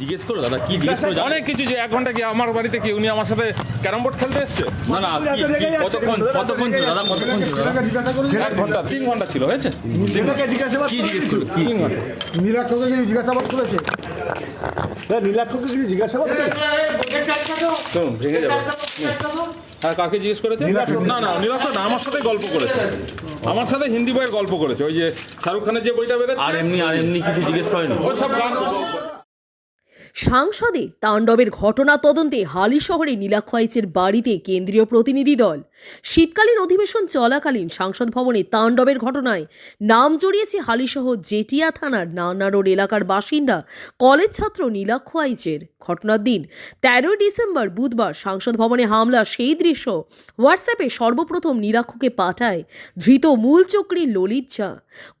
জিজ্ঞেস করো দাদা কি জিজ্ঞেস করো? অনেক কিছু যে এক ঘণ্টা কি আমার বাড়িতে কি উনি আমার সাথে ক্যারাম বোর্ড খেলতে এসছে? না না কতক্ষণ কতক্ষণ ছিল দাদা কতক্ষণ ছিল? এক ঘণ্টা তিন ঘণ্টা ছিল হয়েছে? কি জিজ্ঞেস করো কি তিন ঘণ্টা। নীলাক্ষকে কিছু জিজ্ঞাসাবাদ করেছে? নীলাক্ষকে কিছু জিজ্ঞাসাবাদ করেছে? শুনুন ভেঙে যাবে। হ্যাঁ কাকে জিজ্ঞেস করেছে। না না নীলাক্ষ না আমার সাথে গল্প করেছে। আমার সাথে হিন্দি বইয়ের গল্প করেছে। ওই যে শাহরুখ খানের যে বইটা আর বেরোচ্ছে এমনি আর এমনি কিছু জিজ্ঞেস করেনি। ওই সব গান সাংসদে তাণ্ডবের ঘটনা তদন্তে হালি শহরে নীলাক্ষয়েচের বাড়িতে কেন্দ্রীয় প্রতিনিধি দল। শীতকালীন অধিবেশন চলাকালীন সাংসদ ভবনে তাণ্ডবের ঘটনায় নাম জড়িয়েছে হালিশহ জেটিয়া থানার নানা রোড এলাকার বাসিন্দা, কলেজ ছাত্র নীলাক্ষ আইচের ঘটনার দিন তেরোই ডিসেম্বর বুধবার সাংসদ ভবনে হামলা, সেই দৃশ্য হোয়াটসঅ্যাপে সর্বপ্রথম নীলাক্ষকে পাঠায় ধৃত মূল চক্রী ললিত ঝা।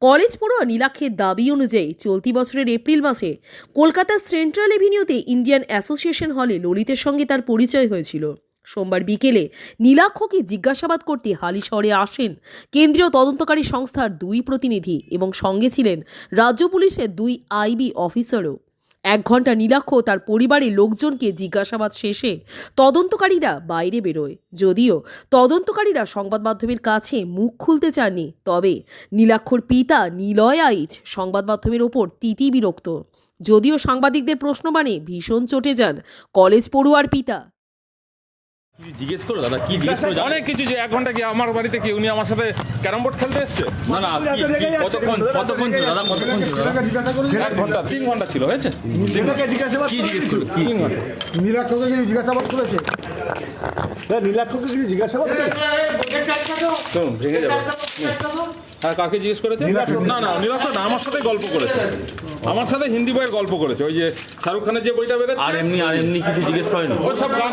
কলেজ পড়ুয়া নীলাক্ষের দাবি অনুযায়ী চলতি বছরের এপ্রিল মাসে কলকাতার সেন্ট্রাল এভিনিউতে ইন্ডিয়ান অ্যাসোসিয়েশন হলে ললিতের সঙ্গে তার পরিচয় হয়েছিল। সোমবার বিকেলে নীলাক্ষকে জিজ্ঞাসাবাদ করতে হালি শহরে আসেন কেন্দ্রীয় তদন্তকারী সংস্থার দুই প্রতিনিধি এবং সঙ্গে ছিলেন রাজ্য পুলিশের দুই আইবি অফিসারও। এক ঘণ্টা নীলাক্ষ তার পরিবারের লোকজনকে জিজ্ঞাসাবাদ শেষে তদন্তকারীরা বাইরে বেরোয়। যদিও তদন্তকারীরা সংবাদ মাধ্যমের কাছে মুখ খুলতে চাননি, তবে নীলাক্ষর পিতা নীলয় আইচ সংবাদ মাধ্যমের ওপর তিতি বিরক্ত। যদিও সাংবাদিকদের প্রশ্ন মানে ভীষণ চটে যান কলেজ পড়ুয়ার পিতা। জিজ্ঞেস করো দাদা কি জিজ্ঞেস করো? অনেক কিছু যে এক ঘণ্টা কি আমার বাড়িতে কি উনি আমার সাথে ক্যারাম বোর্ড খেলতে এসছে? না না কি- কি- কতক্ষণ কতক্ষণ ছিল দাদা কতক্ষণ ছিল? দাদা নীলাকে জিজ্ঞাসা করেছে এক ঘণ্টা তিন ঘণ্টা ছিল হয়েছে? নীলাকে জিজ্ঞাসাবাদ কি জিজ্ঞেস করো কি? নীলাক্ষকে কিছু জিজ্ঞাসাবাদ করেছে? নীলাক্ষকে কিছু জিজ্ঞাসাবাদ করেছে? শুনুন ভেঙে যাবে। হ্যাঁ কাকে জিজ্ঞেস করেছে। না না নীলাক্ষ না আমার সাথে গল্প করেছে। আমার সাথে হিন্দি বইয়ের গল্প করেছে। ওই যে শাহরুখ খানের যে বইটা আর বেরোচ্ছে এমনি আর এমনি কিছু জিজ্ঞেস করেনি? ওই সব গান